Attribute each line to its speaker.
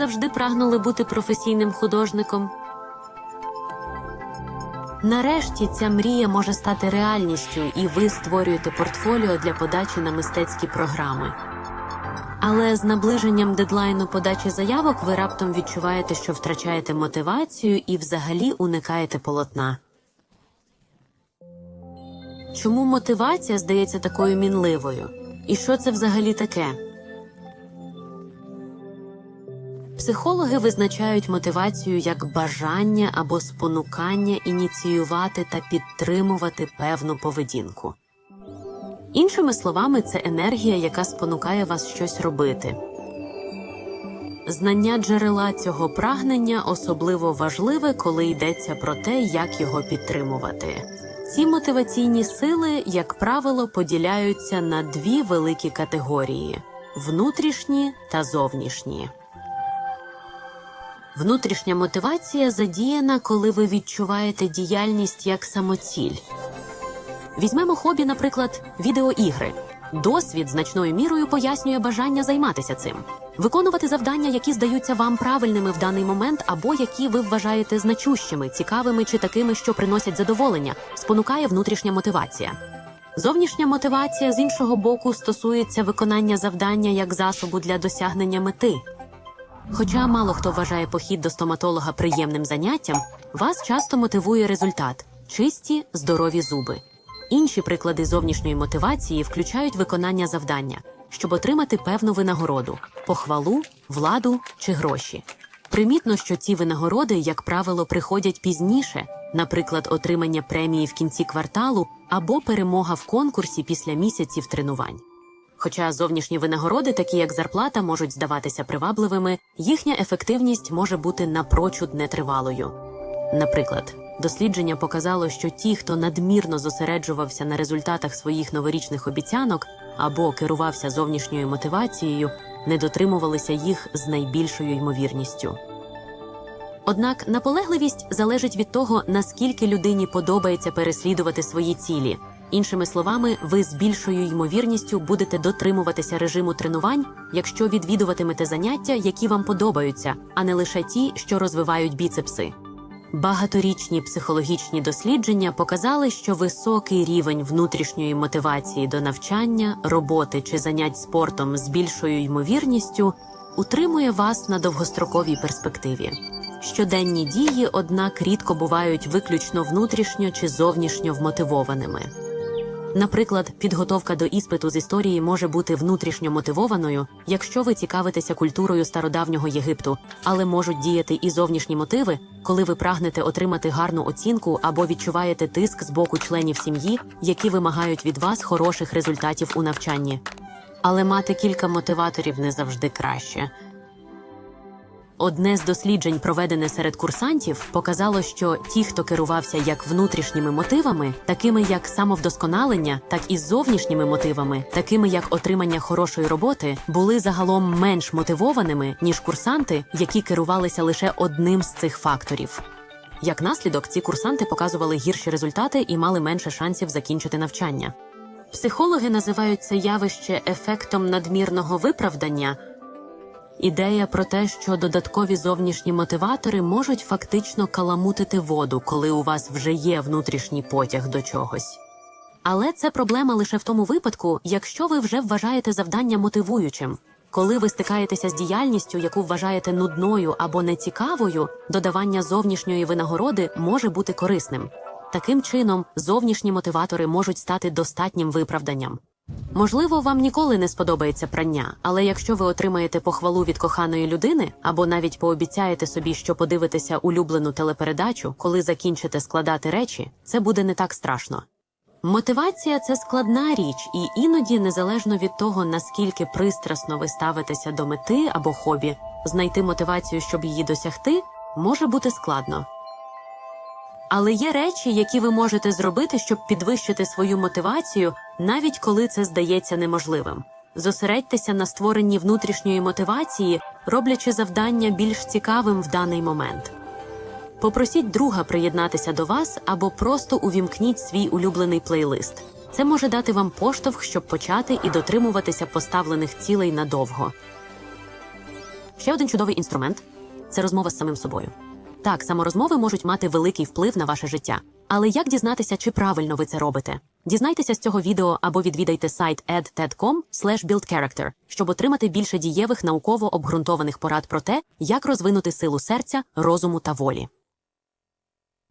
Speaker 1: завжди прагнули бути професійним художником? Нарешті ця мрія може стати реальністю, і ви створюєте портфоліо для подачі на мистецькі програми. Але з наближенням дедлайну подачі заявок ви раптом відчуваєте, що втрачаєте мотивацію і взагалі уникаєте полотна. Чому мотивація здається такою мінливою? І що це взагалі таке? Психологи визначають мотивацію як бажання або спонукання ініціювати та підтримувати певну поведінку. Іншими словами, це енергія, яка спонукає вас щось робити. Знання джерела цього прагнення особливо важливе, коли йдеться про те, як його підтримувати. Ці мотиваційні сили, як правило, поділяються на дві великі категорії внутрішні та зовнішні. Внутрішня мотивація задіяна, коли ви відчуваєте діяльність як самоціль. Візьмемо хобі, наприклад, відеоігри. Досвід значною мірою пояснює бажання займатися цим, виконувати завдання, які здаються вам правильними в даний момент, або які ви вважаєте значущими, цікавими чи такими, що приносять задоволення, спонукає внутрішня мотивація. Зовнішня мотивація з іншого боку стосується виконання завдання як засобу для досягнення мети. Хоча мало хто вважає похід до стоматолога приємним заняттям, вас часто мотивує результат чисті, здорові зуби. Інші приклади зовнішньої мотивації включають виконання завдання, щоб отримати певну винагороду, похвалу, владу чи гроші. Примітно, що ці винагороди, як правило, приходять пізніше, наприклад, отримання премії в кінці кварталу або перемога в конкурсі після місяців тренувань. Хоча зовнішні винагороди, такі як зарплата, можуть здаватися привабливими, їхня ефективність може бути напрочуд нетривалою. Наприклад, дослідження показало, що ті, хто надмірно зосереджувався на результатах своїх новорічних обіцянок або керувався зовнішньою мотивацією, не дотримувалися їх з найбільшою ймовірністю. Однак наполегливість залежить від того, наскільки людині подобається переслідувати свої цілі. Іншими словами, ви з більшою ймовірністю будете дотримуватися режиму тренувань, якщо відвідуватимете заняття, які вам подобаються, а не лише ті, що розвивають біцепси. Багаторічні психологічні дослідження показали, що високий рівень внутрішньої мотивації до навчання, роботи чи занять спортом з більшою ймовірністю утримує вас на довгостроковій перспективі. Щоденні дії, однак, рідко бувають виключно внутрішньо чи зовнішньо вмотивованими. Наприклад, підготовка до іспиту з історії може бути внутрішньо мотивованою, якщо ви цікавитеся культурою стародавнього Єгипту, але можуть діяти і зовнішні мотиви, коли ви прагнете отримати гарну оцінку або відчуваєте тиск з боку членів сім'ї, які вимагають від вас хороших результатів у навчанні. Але мати кілька мотиваторів не завжди краще. Одне з досліджень, проведене серед курсантів, показало, що ті, хто керувався як внутрішніми мотивами, такими як самовдосконалення, так і зовнішніми мотивами, такими як отримання хорошої роботи, були загалом менш мотивованими ніж курсанти, які керувалися лише одним з цих факторів. Як наслідок, ці курсанти показували гірші результати і мали менше шансів закінчити навчання. Психологи називають це явище ефектом надмірного виправдання. Ідея про те, що додаткові зовнішні мотиватори можуть фактично каламутити воду, коли у вас вже є внутрішній потяг до чогось. Але це проблема лише в тому випадку, якщо ви вже вважаєте завдання мотивуючим. Коли ви стикаєтеся з діяльністю, яку вважаєте нудною або нецікавою, додавання зовнішньої винагороди може бути корисним. Таким чином, зовнішні мотиватори можуть стати достатнім виправданням. Можливо, вам ніколи не сподобається прання, але якщо ви отримаєте похвалу від коханої людини або навіть пообіцяєте собі, що подивитеся улюблену телепередачу, коли закінчите складати речі, це буде не так страшно. Мотивація це складна річ, і іноді, незалежно від того, наскільки пристрасно ви ставитеся до мети або хобі, знайти мотивацію, щоб її досягти, може бути складно. Але є речі, які ви можете зробити, щоб підвищити свою мотивацію, навіть коли це здається неможливим. Зосередьтеся на створенні внутрішньої мотивації, роблячи завдання більш цікавим в даний момент. Попросіть друга приєднатися до вас або просто увімкніть свій улюблений плейлист. Це може дати вам поштовх, щоб почати і дотримуватися поставлених цілей надовго. Ще один чудовий інструмент це розмова з самим собою. Так, саморозмови можуть мати великий вплив на ваше життя. Але як дізнатися, чи правильно ви це робите? Дізнайтеся з цього відео або відвідайте сайт edted.com buildcharacter, щоб отримати більше дієвих науково обґрунтованих порад про те, як розвинути силу серця, розуму та волі.